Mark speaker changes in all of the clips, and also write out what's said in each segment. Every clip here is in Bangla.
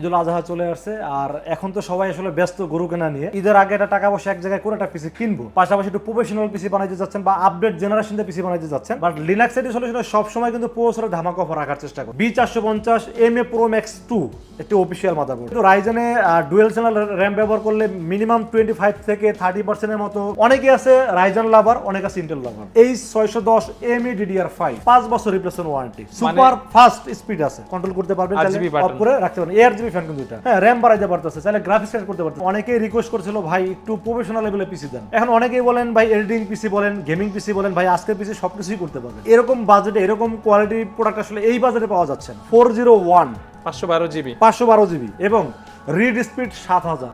Speaker 1: ঈদুল আজহা চলে আসছে আর এখন তো সবাই আসলে ব্যস্ত গরু কেনা নিয়ে। ঈদের আগে একটা টাকা পয়সা এক জায়গায় করে একটা পিসি কিনবো। পাশাপাশি একটু প্রফেশনাল পিসি বানাইতে যাচ্ছেন বা আপডেট জেনারেশন পিসি বানাইতে যাচ্ছেন। বাট লিনাক্স এটি সলিউশনে সবসময় কিন্তু প্রসেসরে ধামাকা অফার রাখার চেষ্টা করে বি চারশো পঞ্চাশ M A pro max two একটি অফিসিয়াল মাদারবোর্ড কিন্তু রাইজেনে ডুয়েল চ্যানেল র্যাম ব্যবহার করলে মিনিমাম টোয়েন্টি ফাইভ থেকে থার্টি পার্সেন্টের মতো। অনেকে আছে রাইজন লাভার অনেক আছে ইন্টেল লাভার এই ছয়শো দশ এম এ ডিডিআর ফাইভ পাঁচ বছর replacement warranty super fast speed আছে। কন্ট্রোল করতে পারবেন অফ করে রাখতে পারেন এআর জিবি ফ্যান কিন্তু এটা। হ্যাঁ র্যাম বাড়াইতে পারতেছে চাইলে গ্রাফিক্স কার্ড করতে পারতেছে। অনেকেই রিকোয়েস্ট করেছিল ভাই একটু প্রফেশনাল লেভেলে পিসি দেন। এখন অনেকেই বলেন ভাই এডিটিং পিসি বলেন গেমিং পিসি বলেন ভাই আজকের পিসি সবকিছুই করতে পারবে এরকম বাজেটে এরকম কোয়ালিটি প্রোডাক্ট আসলে এই বাজেটে পাওয়া যাচ্ছে ফোর জিরো ওয়ান
Speaker 2: পাঁচশো বারো জিবি
Speaker 1: পাঁচশো বারো জিবি এবং রিড স্পিড সাত হাজার।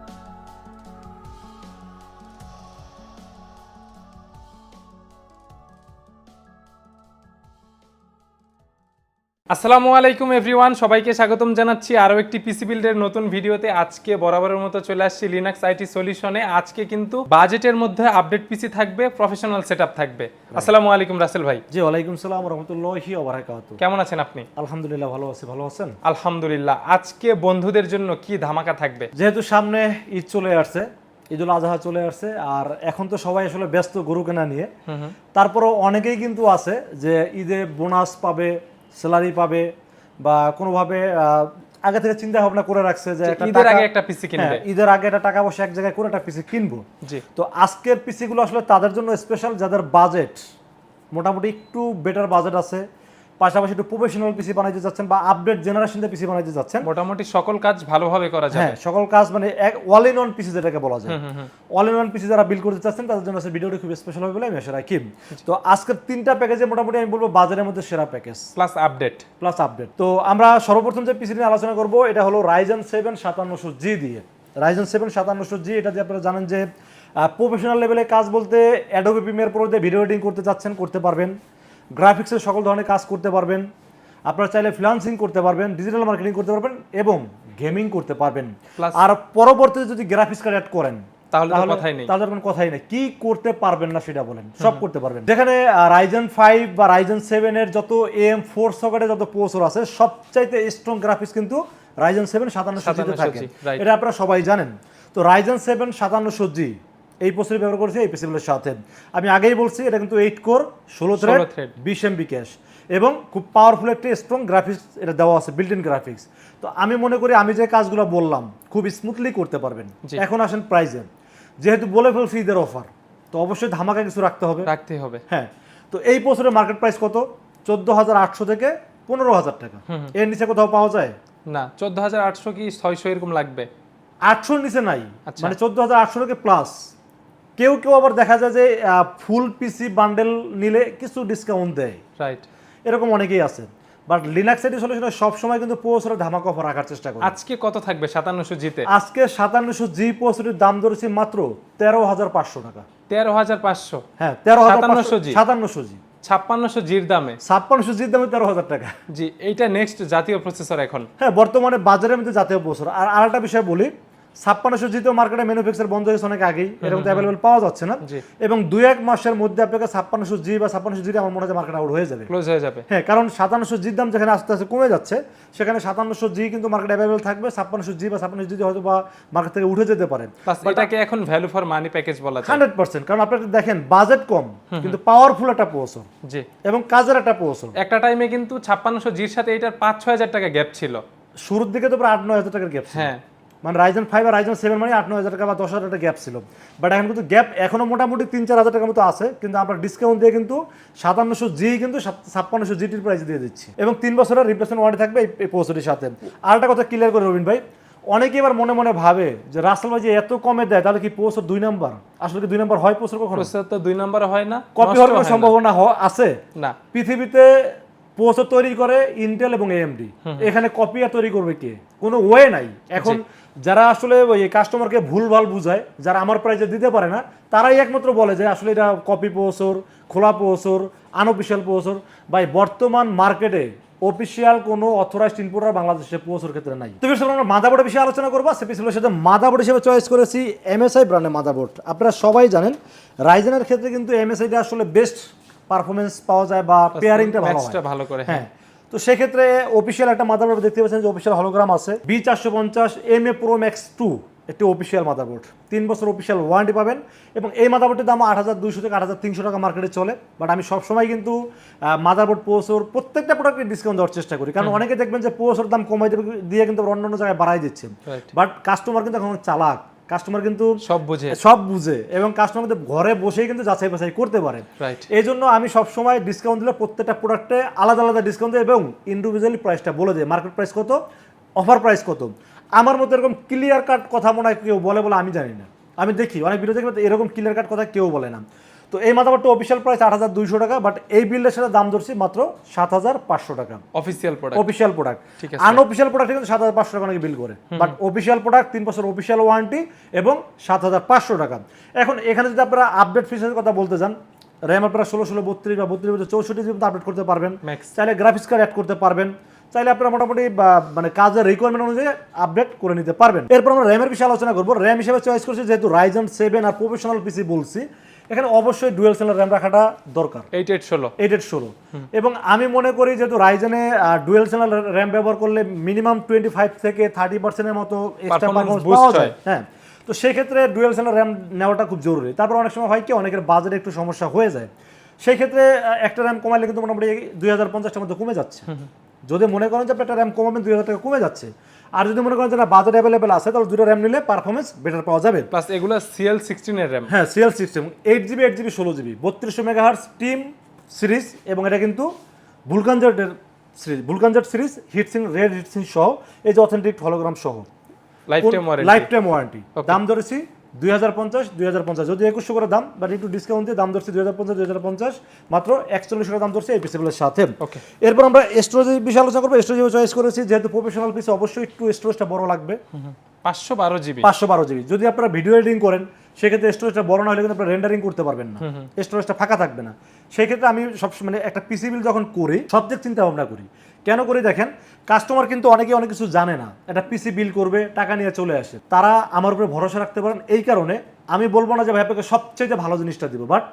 Speaker 2: আসসালামু আলাইকুম এভরিওয়ান সবাইকে স্বাগতম জানাচ্ছি আরও একটি পিসি বিল্ডের নতুন ভিডিওতে। আজকে বরাবরের মতো চলে আসছি লিনাক্স আইটি সলিউশনে আজকে কিন্তু বাজেটের মধ্যে আপডেট পিসি থাকবে প্রফেশনাল সেটআপ থাকবে। আসসালামু আলাইকুম রাসেল ভাই।
Speaker 1: জি ওয়ালাইকুম সালাম রহমতুল্লাহি ওবারাকাত
Speaker 2: কেমন আছেন আপনি?
Speaker 1: আলহামদুলিল্লাহ ভালো আছি। ভালো আছেন?
Speaker 2: আলহামদুলিল্লাহ। আজকে বন্ধুদের জন্য কি ধামাকা থাকবে?
Speaker 1: যেহেতু সামনে ঈদ চলে আসছে ঈদুল আজহা চলে আসছে আর এখন তো সবাই আসলে ব্যস্ত গরু কেনা নিয়ে। তারপরও অনেকেই কিন্তু আছে যে ঈদে বোনাস পাবে স্যালারি পাবে বা কোনোভাবে আগে থেকে চিন্তা ভাবনা করে রাখছে যে
Speaker 2: ঈদের আগে একটা পিসি কিনবে।
Speaker 1: হ্যাঁ, ঈদের আগে একটা টাকা পয়সা এক জায়গায় করে একটা পিসি কিনবো। তো আজকের পিসিগুলো আসলে তাদের জন্য স্পেশাল যাদের বাজেট মোটামুটি একটু বেটার বাজেট আছে। পাশাপাশি একটু প্রফেশনাল পিসি বানাইতে যাচ্ছেন বা আপডেট জেনারেশন পিসি বানাইতে যাচ্ছেন।
Speaker 2: মোটামুটি সকল কাজ ভালোভাবে করা যাবে।
Speaker 1: হ্যাঁ সকল কাজ মানে এক অল ইন ওয়ান পিসি যেটাকে বলা যায়। অল ইন ওয়ান পিসি যারা বিল করতে চাচ্ছেন তাদের জন্য ভিডিওটি খুব স্পেশাল হবে বলে আমি আশা রাখি। তো আজকের তিনটা প্যাকেজে মোটামুটি আমি বলব বাজারের মধ্যে সেরা package
Speaker 2: plus update
Speaker 1: plus update তো আমরা সর্বপ্রথম যে পিসি নিয়ে আলোচনা করব এটা হলো রাইজেন সেভেন সাতান্নশো জি দিয়ে। রাইজেন সেভেন সাতান্নশো জি এটা দিয়ে আপনারা জানেন যে প্রফেশনাল লেভেলে কাজ বলতে অ্যাডোবি প্রিমিয়ার প্রো দিয়ে ভিডিও এডিটিং করতে চাচ্ছেন করতে পারবেন। গ্রাফিক্সের সকল ধরনের কাজ করতে পারবেন। আপনারা চাইলে ফ্রিলান্সিং করতে পারবেন ডিজিটাল মার্কেটিং করতে পারবেন এবং গেমিং করতে পারবেন। আর পরবর্তীতে যদি গ্রাফিক্স কার্ড অ্যাড করেন
Speaker 2: তাহলে কথাই নেই।
Speaker 1: তাহলে কোনো কথাই নেই। কি করতে পারবেন না সেটা বলেন সব করতে পারবেন। যেখানে রাইজেন ফাইভ বা রাইজেন সেভেন এর যত এম ফোর সকেটে যত প্রসেসর আছে সবচাইতে স্ট্রং গ্রাফিক্স কিন্তু রাইজেন সেভেন
Speaker 2: 5700G,
Speaker 1: থাকে। এটা আপনারা সবাই জানেন। তো রাইজেন সেভেন সাতান্ন জি এই প্রসেসর ব্যবহার করেছে এই পিসিগুলোর সাথে। আমি আগেই বলছি এটা কিন্তু এইট কোর ষোলো থ্রেড
Speaker 2: 16
Speaker 1: বিশ এমবি ক্যাশ এবং খুব পাওয়ারফুল একটা স্ট্রং গ্রাফিক্স এটা দেওয়া আছে বিল্ট ইন গ্রাফিক্স তো আমি মনে করি আমি যে কাজগুলো বললাম খুব স্মুথলি করতে পারবেন। এখন আসেন প্রাইজে যেহেতু বলে ফেলছি ঈদের অফার তো অবশ্যই ধামাকা কিছু রাখতে হবে।
Speaker 2: রাখতে হবে।
Speaker 1: হ্যাঁ তো এই বছরের মার্কেট প্রাইস কত? চোদ্দ হাজার আটশো থেকে পনেরো হাজার টাকা। এর নিচে কোথাও পাওয়া যায়?
Speaker 2: না চোদ্দ হাজার আটশো কি ছয়শো এরকম লাগবে?
Speaker 1: আটশোর নিচে নাই।
Speaker 2: আচ্ছা।
Speaker 1: মানে চোদ্দ হাজার আটশো থেকে প্লাস কেউ কেউ আবার দেখা যায় যে ফুল পিসি বান্ডেল নিলে কিছু ডিসকাউন্ট দেয়।
Speaker 2: রাইট
Speaker 1: এরকম অনেকেই আছে বাট লিনাক্স এটি সলিউশনে সবসময় কিন্তু প্রসেসরে ধামাকা অফার রাখার চেষ্টা করে।
Speaker 2: আজকে কত থাকবে? সাতান্নশো জিতে
Speaker 1: আজকে সাতান্নশো জি প্রসেসরের দাম ধরেছি মাত্র তেরো হাজার পাঁচশো টাকা।
Speaker 2: তেরো হাজার পাঁচশো?
Speaker 1: হ্যাঁ তেরো
Speaker 2: 5700 G?
Speaker 1: সাতান্নশো জি
Speaker 2: ছাপ্পান্নশো জির দামে?
Speaker 1: ছাপ্পান্নশো জির দামে তেরো হাজার টাকা।
Speaker 2: জি এইটা নেক্সট জাতীয় প্রসেসর এখন।
Speaker 1: হ্যাঁ বর্তমানে বাজারের মধ্যে জাতীয় প্রসেসর আর আরেকটা বিষয় বলি ছাপ্পান্নশো জিতেও মার্কেটে ম্যানুফ্যাকচার বন্ধ হয়েছে অনেক আগেই। এরকম অ্যাভেলেবল পাওয়া যাচ্ছে না। এবং দুই এক মাসের মধ্যে আপনাকে ছাপ্পান্নশো জি বা ছাপ্পান্নশো জি আমার মনে হয় মার্কেট আউট হয়ে যাবে।
Speaker 2: ক্লোজ হয়ে যাবে।
Speaker 1: হ্যাঁ কারণ সাতান্নশো জির দাম যেখানে আস্তে আস্তে কমে যাচ্ছে সেখানে সাতান্নশো জি কিন্তু মার্কেট অ্যাভেলেবল থাকবে ছাপ্পান্নশো জি বা ছাপ্পান্নশো জি হয়তো বা মার্কেট থেকে উঠে যেতে পারে।
Speaker 2: এটাকে এখন ভ্যালু ফর মানি প্যাকেজ বলা যায়।
Speaker 1: হান্ড্রেড পার্সেন্ট কারণ আপনারা দেখেন বাজেট কম কিন্তু পাওয়ারফুল একটা প্রসেসর
Speaker 2: জি।
Speaker 1: এবং কাজের একটা প্রসেসর
Speaker 2: একটা টাইমে কিন্তু ছাপ্পান্নশো জির সাথে এটার পাঁচ ছয় হাজার টাকা গ্যাপ ছিল।
Speaker 1: শুরুর দিকে তো প্রায় আট নয় হাজার টাকার গ্যাপ
Speaker 2: হ্যাঁ।
Speaker 1: মানে রাইজন ফাইভ আর রাইজন সেভেন মানে আট নয় হাজার টাকা বা দশ হাজার টাকা গ্যাপ ছিল। বাট এখন কিন্তু গ্যাপ এখনও মোটামুটি তিন চার হাজার টাকার মতো আছে কিন্তু আমরা ডিসকাউন্ট দিয়ে কিন্তু সাতান্নশো জি কিন্তু ছাপ্পান্নশো জিটির প্রাইস দিয়ে দিচ্ছি। এবং তিন বছরের রিপ্লেসমেন্ট ওয়ারেন্টি থাকবে এই- পৌঁছটির সাথে। আর একটা কথা ক্লিয়ার করে রবিন ভাই অনেকে এবার মনে মনে ভাবে যে রাসেল ভাই যে এত কমে দেয় তাহলে কি পৌঁছ দুই নাম্বার আসলে কি দুই নাম্বার হয় পৌঁছ কখনো?
Speaker 2: তো দুই নম্বর হয় না
Speaker 1: কপি হওয়ার কোনো সম্ভাবনা আছে?
Speaker 2: না।
Speaker 1: পৃথিবীতে প্রসেসর তৈরি করে ইন্টেল এবং এএমডি এখানে কপি আর তৈরি করবে কে? কোনো ওয়ে নাই। এখন যারা আসলে ওই কাস্টমারকে ভুলভাল বুঝায় যারা আমার প্রাইজে দিতে পারে না তারাই একমাত্র বলে যে আসলে এটা কপি প্রসেসর খোলা প্রসেসর আনঅফিসিয়াল প্রসেসর ভাই বর্তমান মার্কেটে অফিসিয়াল কোনো অথরাইজড ইম্পোর্টার বাংলাদেশে প্রসেসর ক্ষেত্রে নাই। তো বিষয়ে আমরা মাদাবোর্ডের বিষয়ে আলোচনা করব। সে পিছনের সাথে মাদাবোর্ড হিসেবে চয়েস করেছি এমএসআই ব্র্যান্ডের মাদাবোর্ড আপনারা সবাই জানেন রাইজেনের ক্ষেত্রে কিন্তু এমএসআইটা আসলে বেস্ট পারফরমেন্স পাওয়া যায় বা পেয়ারিংটা ভালো
Speaker 2: ভালো করে
Speaker 1: হ্যাঁ। তো সেক্ষেত্রে অফিসিয়াল একটা মাদারবোর্ড দেখতে পাচ্ছেন যে অফিসিয়াল হলোগ্রাম আছে। বি চারশো পঞ্চাশ M A pro max two একটি অফিসিয়াল মাদারবোর্ড তিন বছর অফিসিয়াল ওয়ারেন্টি পাবেন এবং এই মাদারবোর্ডের দাম আট হাজার দুইশো থেকে আট হাজার তিনশো টাকা মার্কেটে চলে। বাট আমি সবসময় কিন্তু মাদারবোর্ড পোসোর প্রত্যেকটা প্রোডাক্টের ডিসকাউন্ট দেওয়ার চেষ্টা করি। কারণ অনেকে দেখবেন যে পোসোর দাম কমাই দিয়ে কিন্তু অন্য অন্য জায়গায় বাড়াই দিচ্ছে। বাট কাস্টমার কিন্তু এখন চালাক। কাস্টমার কিন্তু
Speaker 2: সব বুঝে।
Speaker 1: সব বুঝে এবং কাস্টমার কিন্তু ঘরে বসেই কিন্তু যাচাই বাছাই করতে পারে। এই জন্য আমি সবসময় ডিসকাউন্ট দিলে প্রত্যেকটা প্রোডাক্টে আলাদা আলাদা ডিসকাউন্ট দিই এবং ইন্ডিভিজুয়ালি প্রাইসটা বলে দেয়। মার্কেট প্রাইস কত অফার প্রাইস কত। আমার মতো এরকম ক্লিয়ার কাট কথা মনে হয় কেউ বলে বলে আমি জানি না। আমি দেখি অনেক ভিডিও দেখি এরকম ক্লিয়ার কাট কথা কেউ বলে না। তো এই মাথাবারটা অফিসিয়াল প্রাইস আট হাজার দুইশো টাকা বাট এই বিলের সাথে দাম ধরছি মাত্র সাত হাজার পাঁচশো টাকা।
Speaker 2: অফিসিয়াল প্রোডাক্ট
Speaker 1: অফিসিয়াল প্রোডাক্ট
Speaker 2: ঠিক আছে।
Speaker 1: আনঅফিসিয়াল প্রোডাক্ট কিন্তু সাত হাজার পাঁচশো টাকা নাকি বিল করে। বাট অফিসিয়াল প্রোডাক্ট তিন বছর অফিসিয়াল ওয়ারেন্টি এবং সাত হাজার পাঁচশো টাকা। এখন এখানে যদি আপনারা আপডেট ফিচারের কথা বলতে চান র্যাম আপনারা ষোলো ষোলো বত্রিশ বা বত্রিশ বছর চৌষট্টি জিবি আপডেট করতে পারবেন। চাইলে গ্রাফিক্স কার্ড অ্যাড করতে পারবেন। চাইলে আপনারা মোটামুটি মানে কাজের রিকোয়ারমেন্ট অনুযায়ী আপডেট করে নিতে পারবেন। এরপর আমরা র্যামের বিষয়ে আলোচনা করব। র্যাম হিসেবে চয়েস করছি যেহেতু রাইজন সেভেন আর প্রফেশনাল পিসি বলছি। এখানে অবশ্যই ডুয়েল সেলের র্যাম রাখাটা দরকার।
Speaker 2: এইট এইট ষোলো।
Speaker 1: এইট এইট ষোলো। এবং আমি মনে করি যেহেতু রাইজেনে ডুয়েল চ্যানেল র্যাম ব্যবহার করলে মিনিমাম টোয়েন্টি ফাইভ থেকে থার্টি পার্সেন্টের মতো এক্সট্রা পারফরমেন্স পাওয়া যায়।
Speaker 2: হ্যাঁ
Speaker 1: তো সেক্ষেত্রে ডুয়েল চ্যানেল র্যাম নেওয়াটা খুব জরুরি। তারপর অনেক সময় হয় কি অনেকের বাজেটে একটু সমস্যা হয়ে যায়। সেই ক্ষেত্রে একটা র্যাম কমাইলে কিন্তু মোটামুটি দুই হাজার পঞ্চাশটার মধ্যে কমে যাচ্ছে। যদি মনে করেন যে আপনি একটা র্যাম কমাবেন দুই হাজার টাকা কমে যাচ্ছে। আর যদি মনে করেন যে না বাজেট অ্যাভেলেবেল আছে তাহলে দুটো র্যাম নিলে পারফরমেন্স বেটার পাওয়া যাবে।
Speaker 2: প্লাস এগুলো সিএল সিক্সটিনের র্যাম
Speaker 1: হ্যাঁ CL system eight GB eight GB ষোলো জিবি বত্রিশশো মেগাহার্স টিম সিরিজ এবং এটা কিন্তু ভুলকানজেটের series Vulcan Z series heatsink red heatsink সহ এই যে অথেন্টিক হলোগ্রাম সহ।
Speaker 2: Lifetime warranty
Speaker 1: lifetime warranty দাম ধরেছি দুই হাজার পঞ্চাশ দুই হাজার পঞ্চাশ। যদি একুশশো করে দাম বাট একটু ডিসকাউন্ট দিয়ে দাম ধরছি দুই হাজার পঞ্চাশ দুই হাজার পঞ্চাশ। মাত্র একচল্লিশশো দাম ধরছি এই পিসিগুলোর সাথে। এরপর আমরা স্টোরেজ বিষয়ে আলোচনা করব। স্টোরেজ চয়েস করেছি যেহেতু প্রফেশনাল পিসে অবশ্যই একটু স্টোরেজটা বড় লাগবে।
Speaker 2: পাঁচশো বারো জিবি
Speaker 1: পাঁচশো বারো জিবি যদি আপনারা ভিডিও এডিটিং করেন সেক্ষেত্রে স্টোরেজটা বড় না হলে কিন্তু আপনারা রেন্ডারিং করতে পারবেন না। স্টোরেজটা ফাঁকা থাকবে না। সেই ক্ষেত্রে আমি সব মানে একটা পিসি বিল যখন করি সবচেয়ে চিন্তা ভাবনা করি কেন করে দেখেন? কাস্টমার কিন্তু অনেকে অনেক কিছু জানে না। একটা পিসি বিল করবে টাকা নিয়ে চলে আসে। তারা আমার উপরে ভরসা রাখতে পারেন। এই কারণে আমি বলব না যে ভাই আপনাকে সবচেয়ে ভালো জিনিসটা দিব বাট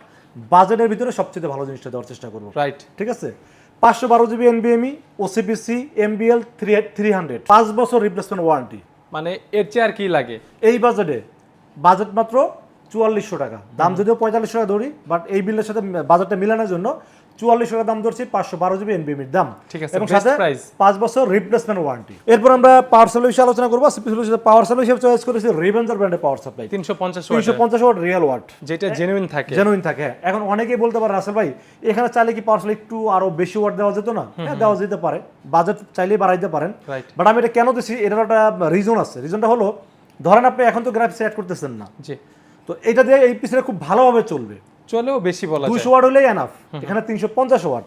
Speaker 1: বাজেটের ভিতরে সবচেয়ে ভালো জিনিসটা দেওয়ার চেষ্টা করব।
Speaker 2: রাইট
Speaker 1: ঠিক আছে? পাঁচশো বারো GB এনবিএমই OCPC MBL three three hundred পাঁচ বছর রিপ্লেসমেন্ট ওয়ারেন্টি
Speaker 2: মানে এর চেয়ে আর কি লাগে?
Speaker 1: এই বাজেটে বাজেট মাত্র চুয়াল্লিশশো টাকা। দাম যদিও পঁয়তাল্লিশ টাকা ধরি বাট এই বিলের সাথে বাজেটটা মিলানোর জন্য চুয়াল্লিশ টাকা দাম ধরছি পাঁচশো বারো জিবি এনবিএমির দাম।
Speaker 2: ঠিক আছে,
Speaker 1: এবং সাথে। পাঁচ বছর রিপ্লেসমেন্ট ওয়ারেন্টি এরপর আমরা পাওয়ার সাপ্লাই বিষয়ে আলোচনা করব। পাওয়ার সাপ্লাই হিসেবে চয়েস করেছি রিভেঞ্জার ব্র্যান্ডের পাওয়ার সাপ্লাই
Speaker 2: তিনশো পঞ্চাশ
Speaker 1: তিনশো পঞ্চাশ ওয়াট রিয়েল ওয়াট
Speaker 2: যেটা জেনুইন থাকে।
Speaker 1: জেনুইন থাকে হ্যাঁ। এখন অনেকেই বলতে পারে রাসেল ভাই এখানে চাইলে কি পাওয়ার সাপ্লাই একটু আরও বেশি ওয়াট দেওয়া যেত না? হ্যাঁ দেওয়া যেতে পারে। বাজেট চাইলেই বাড়াইতে পারেন। বাট আমি এটা কেন দিচ্ছি এটার একটা রিজন আছে। রিজনটা হলো ধরেন আপনি এখন তো গ্রাফিক্স অ্যাড করতেছেন না।
Speaker 2: জি।
Speaker 1: তো এটা দিয়ে এই পিসটা খুব ভালোভাবে চলবে।
Speaker 2: চলেও বেশি বলা
Speaker 1: দুশো ওয়াট হলেই এনাফ এখানে তিনশো পঞ্চাশ ওয়াট।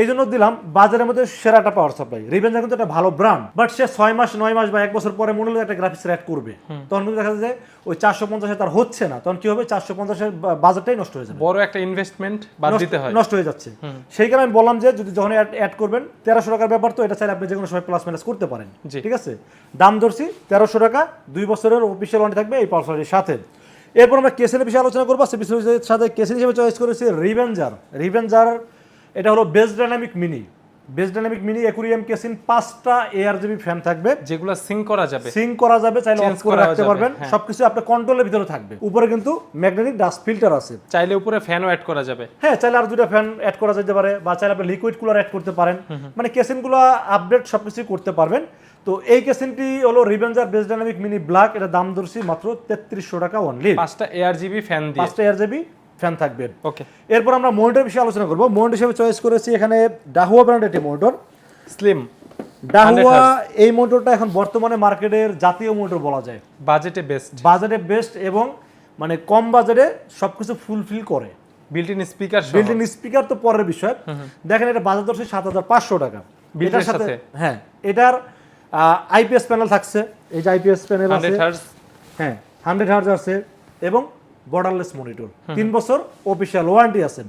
Speaker 1: এই জন্য দিলাম বাজারের মধ্যে সেরা একটা পাওয়ার সাপ্লাই রিভেঞ্জার কিন্তু একটা ভালো ব্র্যান্ড বাট সে ছয় মাস নয় মাস বা এক বছর পরে মনে হলো একটা গ্রাফিক্স অ্যাড করবে। তখন কিন্তু দেখা যায় ওই চারশো পঞ্চাশে তার হচ্ছে না। তখন কি হবে? চারশো পঞ্চাশের বাজারটাই নষ্ট হয়ে যাবে।
Speaker 2: বড় একটা ইনভেস্টমেন্ট বাদ দিতে হয়।
Speaker 1: নষ্ট হয়ে যাচ্ছে। সেই কারণে আমি বললাম যে যদি যখন অ্যাড করবেন তেরোশো টাকার ব্যাপার তো এটা চাইলে আপনি যে কোনো সময় প্লাস মাইনাস করতে পারেন। ঠিক আছে? দাম ধরছি তেরোশো টাকা দুই বছরের অফিসিয়াল ওয়ারেন্টি থাকবে এই পাওয়ার সাথে। এরপর আমরা কেসের বিষয়ে আলোচনা করব। সে বিষয়ের সাথে কেসের হিসেবে চয়েস করেছি রিভেঞ্জার রিভেঞ্জার এটা হলো base dynamic mini base dynamic mini aquarium casing পাঁচটা এআর জিবি ফ্যান থাকবে।
Speaker 2: যেগুলো সিং করা যাবে।
Speaker 1: সিং করা যাবে চাইলে অফ করে রাখতে পারবেন।
Speaker 2: হ্যাঁ।
Speaker 1: সবকিছু আপনার কন্ট্রোলের ভিতরে থাকবে। উপরে কিন্তু ম্যাগনেটিক ডাস্ট ফিল্টার আছে।
Speaker 2: চাইলে উপরে ফ্যানও অ্যাড করা যাবে।
Speaker 1: হ্যাঁ চাইলে আর দুটা ফ্যান অ্যাড করা যেতে পারে বা চাইলে আপনি লিকুইড কুলার অ্যাড করতে পারেন। মানে কেসিনগুলো আপডেট সবকিছু করতে পারবেন। তো এই কেসিনটি হলো Revenger base dynamic mini black এটা দাম ধরছি মাত্র তেত্রিশশো টাকা অনলি
Speaker 2: পাঁচটা এআর জিবি ফ্যান দিয়ে।
Speaker 1: পাঁচটা এয়ার জিবি ফ্যান থাকবে।
Speaker 2: ওকে
Speaker 1: এরপর আমরা মনিটর বিষয়ে আলোচনা করব। মনিটর হিসেবে চয়েস করেছি এখানে ডাহুয়া ব্র্যান্ড একটি মনিটর
Speaker 2: স্লিম
Speaker 1: ডাহুয়া এই মোটরটা এখন বর্তমানে মার্কেটের জাতীয় মোটর বলা যায়।
Speaker 2: বাজেটে বেস্ট
Speaker 1: বাজেটে বেস্ট এবং মানে কম বাজেটে সবকিছু ফুলফিল করে।
Speaker 2: Built in speaker
Speaker 1: built in speaker তো পরের বিষয়। দেখেন এটা বাজার দর্শে সাত হাজার পাঁচশো টাকা। সাথে
Speaker 2: সাথে?
Speaker 1: হ্যাঁ এটার আইপিএস প্যানেল থাকছে। এই যে আইপিএস প্যানেল আছে। হ্যাঁ হান্ড্রেড হার্জ আছে এবং বর্ডারলেস মনিটর তিন বছর অফিসিয়াল ওয়ারেন্টি আছে।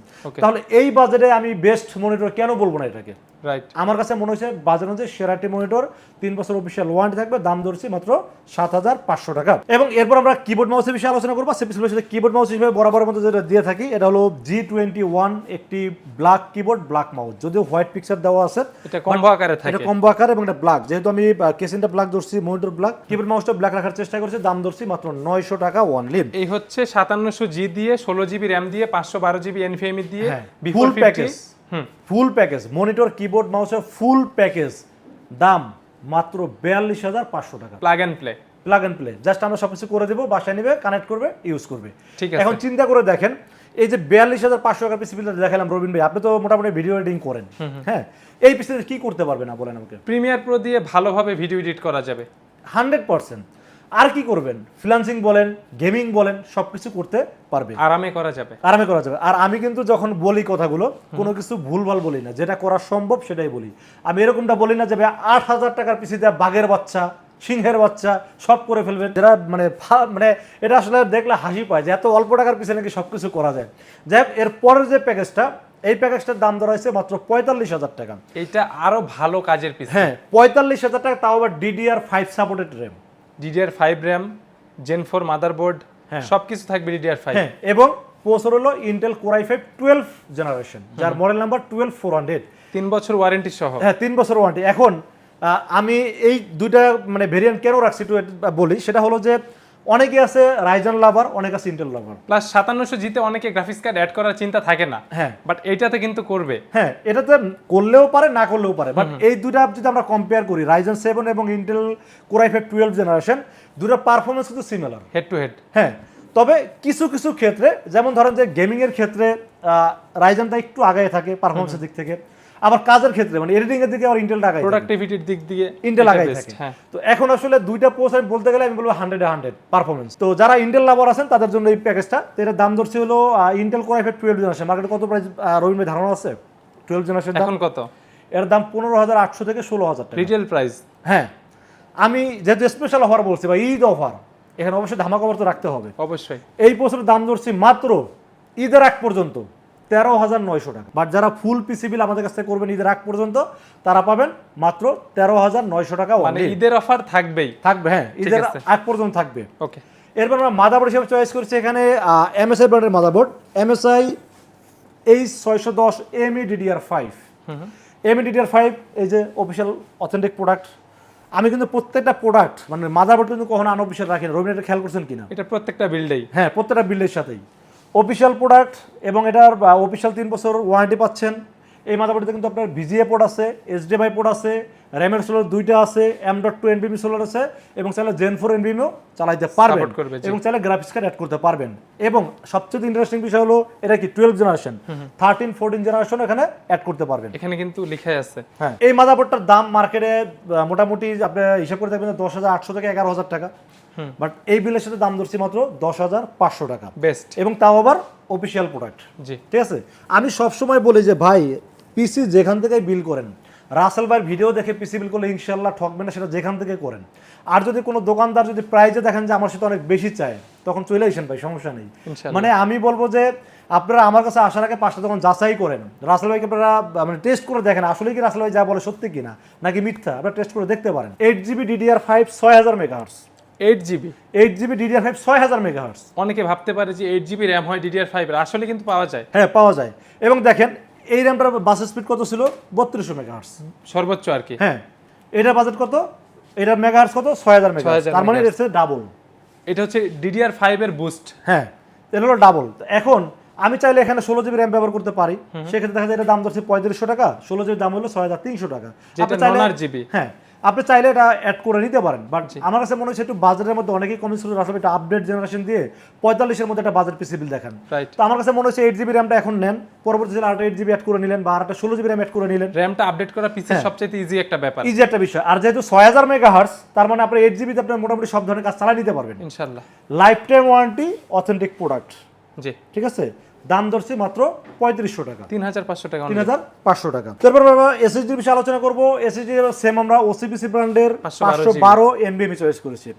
Speaker 1: তাহলে এই বাজেটে আমি বেস্ট মনিটর কেন বলব না এটাকে?
Speaker 2: রাইট
Speaker 1: আমার কাছে মনে হচ্ছে বাজার অনুযায়ী সেরাটি মনিটর তিন বছর অফিসিয়াল ওয়ারেন্টি থাকবে দাম ধরছি মাত্র সাত হাজার পাঁচশো টাকা। এবং এরপর আমরা কিবোর্ড মাউসের বিষয়ে আলোচনা করব। সেপিসের সাথে কিবোর্ড মাউস হিসেবে বরাবরের মধ্যে যেটা দিয়ে থাকি এটা হলো জি টোয়েন্টি ওয়ান একটি ব্ল্যাক কিবোর্ড ব্ল্যাক মাউস যদিও হোয়াইট পিকচার দেওয়া আছে
Speaker 2: এটা কম্বো আকারে
Speaker 1: এটা কম্বো আকার এবং এটা ব্ল্যাক যেহেতু আমি কেসিনটা ব্ল্যাক ধরছি মনিটর ব্ল্যাক কিবোর্ড মাউসটা ব্ল্যাক রাখার চেষ্টা করছি দাম ধরছি মাত্র নয়শো টাকা ওয়ানলি
Speaker 2: এই হচ্ছে সাতান্নশো জি দিয়ে ষোলো জিবি র্যাম দিয়ে পাঁচশো বারো জিবি এনফিএমি দিয়ে fifty
Speaker 1: package। Full package monitor keyboard মাউসের ফুল প্যাকেজ দাম মাত্র বিয়াল্লিশ হাজার পাঁচশো টাকা।
Speaker 2: Plug and play
Speaker 1: plug and play just আমরা সবকিছু করে দেবো বাসায় নেবে কানেক্ট করবে ইউজ করবে।
Speaker 2: ঠিক আছে।
Speaker 1: এখন চিন্তা করে দেখেন এই যে বিয়াল্লিশ হাজার পাঁচশো টাকা পিসি বিলটা দেখালাম রবিন ভাই আপনি তো মোটামুটি ভিডিও এডিটিং করেন। হ্যাঁ এই পিসিতে কি করতে পারবেন না বলেন আমাকে?
Speaker 2: প্রিমিয়ার প্রো দিয়ে ভালোভাবে ভিডিও এডিট করা যাবে।
Speaker 1: হান্ড্রেড পার্সেন্ট আর কি করবেন? ফ্রিলান্সিং বলেন গেমিং বলেন সবকিছু করতে পারবে।
Speaker 2: আরামে করা যাবে।
Speaker 1: আরামে করা যাবে। আর আমি কিন্তু যখন বলি কথাগুলো কোনো কিছু ভুলভাল বলি না। যেটা করা সম্ভব সেটাই বলি। আমি এরকমটা বলি না যে আট হাজার টাকার পিছিয়ে দেওয়া বাঘের বাচ্চা সিংহের বাচ্চা সব করে ফেলবেন। যারা মানে মানে এটা আসলে দেখলে হাসি পায় যে এত অল্প টাকার পিছনে নাকি সব কিছু করা যায়। যাই হোক এর পরের যে প্যাকেজটা এই প্যাকেজটার দাম ধরা হয়েছে মাত্র পঁয়তাল্লিশ হাজার টাকা।
Speaker 2: এইটা আরও ভালো কাজের পিস
Speaker 1: হ্যাঁ পঁয়তাল্লিশ হাজার টাকা তাও আবার DDR five supported RAM
Speaker 2: DDR five RAM Gen four motherboard
Speaker 1: হ্যাঁ।
Speaker 2: সবকিছু থাকবে ডিডিআর ফাইভ
Speaker 1: হ্যাঁ এবং প্রসেসর হলো Intel core i five twelve generation যার model number twelve four hundred
Speaker 2: তিন বছর ওয়ারেন্টি সহ।
Speaker 1: হ্যাঁ তিন বছর ওয়ারেন্টি এখন আমি এই দুইটা মানে ভেরিয়েন্ট কেন রাখছি একটু বলি সেটা হলো যে অনেকে আছে রাইজন লাভার অনেক আছে ইন্টেল লাভার।
Speaker 2: প্লাস সাতান্নশো জিতে অনেকে গ্রাফিক্স কার্ড অ্যাড করার চিন্তা থাকে না।
Speaker 1: হ্যাঁ।
Speaker 2: বাট এইটাতে কিন্তু করবে।
Speaker 1: হ্যাঁ এটাতে করলেও পারে না করলেও পারে। বাট এই দুটা যদি আমরা কম্পেয়ার করি রাইজন সেভেন এবং Intel core i five twelve generation দুটার পারফরমেন্স কিন্তু সিমিলার
Speaker 2: হেড টু হেড
Speaker 1: হ্যাঁ তবে কিছু কিছু ক্ষেত্রে যেমন ধরেন যে গেমিংয়ের ক্ষেত্রে রাইজনটা একটু আগায় থাকে পারফরমেন্সের দিক থেকে। আবার কাজের ক্ষেত্রে মানে এডিটিং এর দিকে আবার ইন্টেলটা আগায়
Speaker 2: প্রোডাক্টিভিটির দিক দিয়ে
Speaker 1: ইন্টেল
Speaker 2: এটা
Speaker 1: লাগাই থাকে।
Speaker 2: হ্যাঁ।
Speaker 1: তো এখন আসলে দুইটা পোস্ট আমি বলতে গেলে আমি বলব হান্ড্রেড হান্ড্রেড পারফরমেন্স তো যারা ইন্টেল লাভার আছেন তাদের জন্য এই প্যাকেজটা তো এটার দাম ধরছে হলো Intel core I twelve generation মার্কেটে কত প্রাইস রবীন্দ্র ধারণা আছে? টুয়েলভ জেনারেশন দাম?
Speaker 2: এখন কত?
Speaker 1: এর দাম পনেরো হাজার আটশো থেকে ষোলো হাজার টাকা।
Speaker 2: রিটেল প্রাইস
Speaker 1: হ্যাঁ। আমি যেহেতু স্পেশাল অফার বলছি বা ঈদ অফার এখানে অবশ্যই ধামাকা তো রাখতে হবে।
Speaker 2: অবশ্যই।
Speaker 1: এই বছরের দাম ধরছি মাত্র ঈদের আগ পর্যন্ত তেরো হাজার নয়শো টাকা। বাট যারা ফুল পিসি বিল আমাদের কাছ থেকে করবেন ঈদের আগ পর্যন্ত তারা পাবেন মাত্র তেরো হাজার নয়শো টাকা
Speaker 2: মানে ঈদের অফার থাকবেই।
Speaker 1: থাকবে হ্যাঁ ঈদের আগ পর্যন্ত থাকবে।
Speaker 2: ওকে
Speaker 1: এরপর আমরা মাদাবোর্ড হিসেবে চয়েস করছি এখানে এমএসআই ব্র্যান্ডের মাদাবোর্ড এমএসআই এইচ ছয়শো দশ M E DDR five M E DDR five এই যে অফিসিয়াল অথেন্টিক প্রোডাক্ট আমি কিন্তু প্রত্যেকটা প্রোডাক্ট মানে মাদাবোর্ড কিন্তু কখনো আনঅফিসিয়াল রাখি না। রবীন্দ্র খেয়াল করছেন কিনা?
Speaker 2: এটা প্রত্যেকটা বিল্ডেই
Speaker 1: হ্যাঁ প্রত্যেকটা বিল্ডের সাথেই। অফিসিয়াল প্রোডাক্ট এবং এটার অফিসিয়াল তিন বছর ওয়ারেন্টি পাচ্ছেন। এই মাদাবোর্ডে কিন্তু আপনার ভিজিএ পোর্ট আছে এইচডিএমআই পোর্ট আছে র্যামের সোলার দুইটা আছে এম ডট টু এনবিএমি সোলার আছে এবং চাইলে জেন ফোর এনবিএমিও চালাইতে পারবেন। এবং চাইলে গ্রাফিক্স কার্ড অ্যাড করতে পারবেন। এবং সবচেয়ে ইন্টারেস্টিং বিষয় হলো এটা কি twelve generation thirteen fourteen generation এখানে অ্যাড করতে পারবেন।
Speaker 2: এখানে কিন্তু লেখাই আছে।
Speaker 1: হ্যাঁ এই মাদাবোর্ডটার দাম মার্কেটে মোটামুটি আপনি হিসাব করে দেখবেন দশ হাজার আটশো থেকে এগারো হাজার টাকা। বাট এই বিলের সাথে দাম ধরছি মাত্র দশ হাজার পাঁচশো টাকা।
Speaker 2: বেস্ট
Speaker 1: এবং তাও আবার অফিসিয়াল প্রোডাক্ট
Speaker 2: জি।
Speaker 1: ঠিক আছে? আমি সবসময় বলি যে ভাই পিসি যেখান থেকে বিল করেন রাসেল ভাইয়ের ভিডিও দেখে পিসি বিল করলে ইনশাল্লাহ ঠকবেন না সেটা যেখান থেকে করেন। আর যদি কোনো দোকানদার যদি প্রাইজে দেখেন যে আমার সাথে অনেক বেশি চায় তখন চলে আসেন ভাই সমস্যা নেই। মানে আমি বলব যে আপনারা আমার কাছে আসার আগে পাঁচটা তখন যাচাই করেন। রাসেল ভাইকে আপনারা মানে টেস্ট করে দেখেন আসলে কি রাসেল ভাই যা বলে সত্যি কিনা নাকি মিথ্যা আপনারা টেস্ট করে দেখতে পারেন। এইট জিবি ডিডিআর ফাইভ ছয় হাজার megahertz
Speaker 2: eight GB
Speaker 1: eight GB DDR five ছয় হাজার মেগাহার্স
Speaker 2: অনেকে ভাবতে পারে যে এইট জিবি র্যাম হয় ডিডিআর ফাইভ আসলে কিন্তু পাওয়া যায়।
Speaker 1: হ্যাঁ পাওয়া যায়। এবং দেখেন এই র্যামটার বাস স্পিড কত ছিল? বত্রিশশো মেগাহার্স
Speaker 2: সর্বোচ্চ আর কি।
Speaker 1: হ্যাঁ এটার বাজেট কত? এটার মেগাহার্স কত? ছয় হাজার মেগাহার্স
Speaker 2: 6000
Speaker 1: তার মানে। এর ডাবল
Speaker 2: এটা হচ্ছে ডিডিআর ফাইভ এর বুস্ট
Speaker 1: হ্যাঁ এটা হলো ডাবল এখন আমি চাইলে এখানে ষোলো জিবি র্যাম ব্যবহার করতে পারি। সেক্ষেত্রে দেখা যায় এটা দাম ধরছে পঁয়ত্রিশশো টাকা। ষোলো জিবি দাম হলো ছয় হাজার তিনশো টাকা।
Speaker 2: যেটা
Speaker 1: আপনি চাইলে-
Speaker 2: 9
Speaker 1: হ্যাঁ আপনি চাইলে এটা অ্যাড করে নিতে পারেন বাট আমার কাছে মনে হচ্ছে একটু বাজারের মধ্যে অনেকেই কমেন্টস করে আসলে একটা আপডেট জেনারেশন দিয়ে পঁয়তাল্লিশের মধ্যে একটা বাজার পিসি বিল দেখান। তো আমার কাছে মনে হচ্ছে এইট জিবি র্যামটা এখন নেন পরবর্তীতে আরেকটা এইট জিবি অ্যাড করে নিলেন বা আরেকটা ষোলো জিবি র্যাম অ্যাড করে নিলেন।
Speaker 2: র্যামটা আপডেট করা
Speaker 1: হ্যাঁ।
Speaker 2: সবচেয়ে ইজি একটা ব্যাপার।
Speaker 1: ইজি একটা বিষয়। আর যেহেতু ছয় হাজার মেগা হার্স তার মানে আপনার এইট জিবিতে আপনার মোটামুটি সব ধরনের কাজ চালাই নিতে পারবেন।
Speaker 2: ইনশাল্লাহ।
Speaker 1: Lifetime warranty authentic product
Speaker 2: জি।
Speaker 1: ঠিক আছে? দাম ধরছি মাত্র পঁয়ত্রিশশো টাকা।
Speaker 2: তিন হাজার পাঁচশো টাকা
Speaker 1: তিন হাজার পাঁচশো টাকা। তারপর আমরা এসএসডির বিষয়ে আলোচনা করব। এসএসডি সেম আমরা ওসিপিসি ব্র্যান্ডের
Speaker 2: 512
Speaker 1: পাঁচশো বারো এমবিএমি চয়েস করেছি।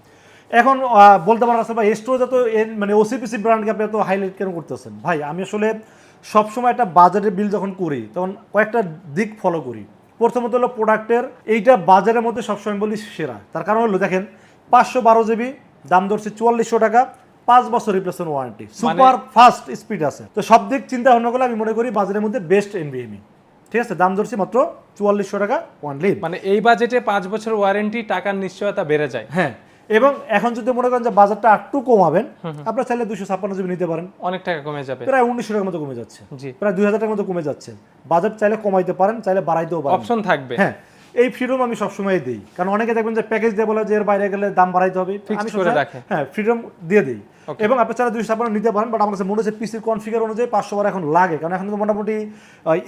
Speaker 1: এখন বলতে পারেন আসলে ভাই স্টোরেজ তো এন- মানে ওসিপিসি ব্র্যান্ডকে আপনি এত হাইলাইট কেন করতেছেন? ভাই আমি আসলে সবসময় একটা বাজারের বিল যখন করি তখন কয়েকটা দিক ফলো করি। প্রথমত হলো প্রোডাক্টের এইটা বাজারের মধ্যে সবসময় বলি সেরা। তার কারণ হলো দেখেন পাঁচশো বারো জিবি দাম ধরছে চুয়াল্লিশশো টাকা। পাঁচ বছর replacement warranty super fast speed আছে। তো সব দিক চিন্তা ভাবনা করলে আমি মনে করি বাজারের মধ্যে বেস্ট এনভিএমই ঠিক আছে? দাম ধরছি মাত্র চুয়াল্লিশশো টাকা ওয়ান লিভ
Speaker 2: মানে এই বাজেটে পাঁচ বছর ওয়ারেন্টি টাকার নিশ্চয়তা বেড়ে যায়।
Speaker 1: হ্যাঁ। এবং এখন যদি মনে করেন যে বাজারটা একটু কমাবেন আপনার চাইলে দুশো ছাপ্পান্ন জিবি নিতে পারেন।
Speaker 2: অনেক টাকা কমে যাবে।
Speaker 1: প্রায় উনিশশো টাকার মতো কমে যাচ্ছে। প্রায় দুই হাজার টাকার মতো কমে যাচ্ছে। বাজেট চাইলে কমাইতে পারেন চাইলে বাড়াইতেও পারেন।
Speaker 2: অপশন থাকবে।
Speaker 1: হ্যাঁ। এই ফ্রিডম আমি সবসময় দিই। কারণ অনেকে দেখবেন যে প্যাকেজ দিয়ে বলে যে এর বাইরে গেলে দাম বাড়াইতে হবে। আমি। হ্যাঁ ফ্রিডম দিয়ে দিই. এবং আপনি চাইলে দুইশো ছাপ্পান্ন নিতে পারেন বাট আমার কাছে মনে হচ্ছে পিসির কনফিগার অনুযায়ী পাঁচশো বার এখন লাগে। কারণ এখন তো মোটামুটি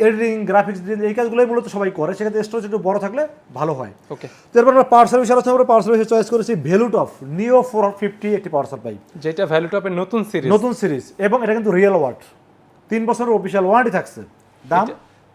Speaker 1: এডিটিং গ্রাফিক্স এই কাজগুলোই মূলত সবাই করে। সেক্ষেত্রে স্টোরেজ একটু বড় থাকলে ভালো হয়।
Speaker 2: ওকে
Speaker 1: তো এরপর আমরা পাওয়ার সার্ভিস আলোচনা করে পাওয়ার সার্ভিসে চয়েস করেছি ভ্যালুট অফ নিও ফোর ফিফটি একটি পাওয়ার সাপ্লাই
Speaker 2: যেটা ভ্যালু টপের নতুন সিরিজ
Speaker 1: নতুন সিরিজ এবং এটা কিন্তু রিয়েল ওয়াট তিন বছরের অফিসিয়াল ওয়ারেন্টি থাকছে। দাম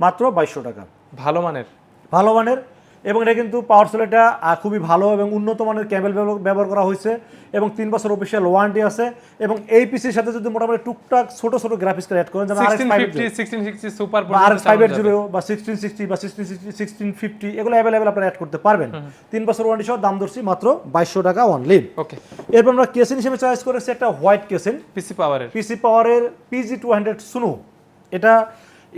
Speaker 1: মাত্র বাইশশো টাকা।
Speaker 2: ভালো মানের।
Speaker 1: ভালো মানের এবং এটা কিন্তু পাওয়ার সেলটা খুবই ভালো এবং উন্নত মানের ক্যাবেল ব্যবহার করা হয়েছে এবং তিন বছর অফিসিয়াল ওয়ারেন্টি আছে এবং এই পিসির সাথে যদি মোটামুটি টুকটাক ছোট ছোট গ্রাফিক্স অ্যাড করেন যেমন RX
Speaker 2: sixteen
Speaker 1: 580
Speaker 2: fifty sixteen sixty super
Speaker 1: বা আর ফাইভ এইট জিরো বা সিক্সটিন সিক্সটি বা সিক্সটিন সিক্সটি সিক্সটিন ফিফটি এগুলো অ্যাভেলেবেল আপনারা অ্যাড করতে পারবেন। তিন বছর ওয়ারেন্টি সহ দাম ধরছি মাত্র বাইশশো টাকা অনলি
Speaker 2: ওকে
Speaker 1: এরপর আমরা কেসিন হিসেবে চয়েস করেছি একটা হোয়াইট কেসিন
Speaker 2: পিসি পাওয়ারের
Speaker 1: পিসি পাওয়ারের পিজি টু হান্ড্রেড সুনো এটা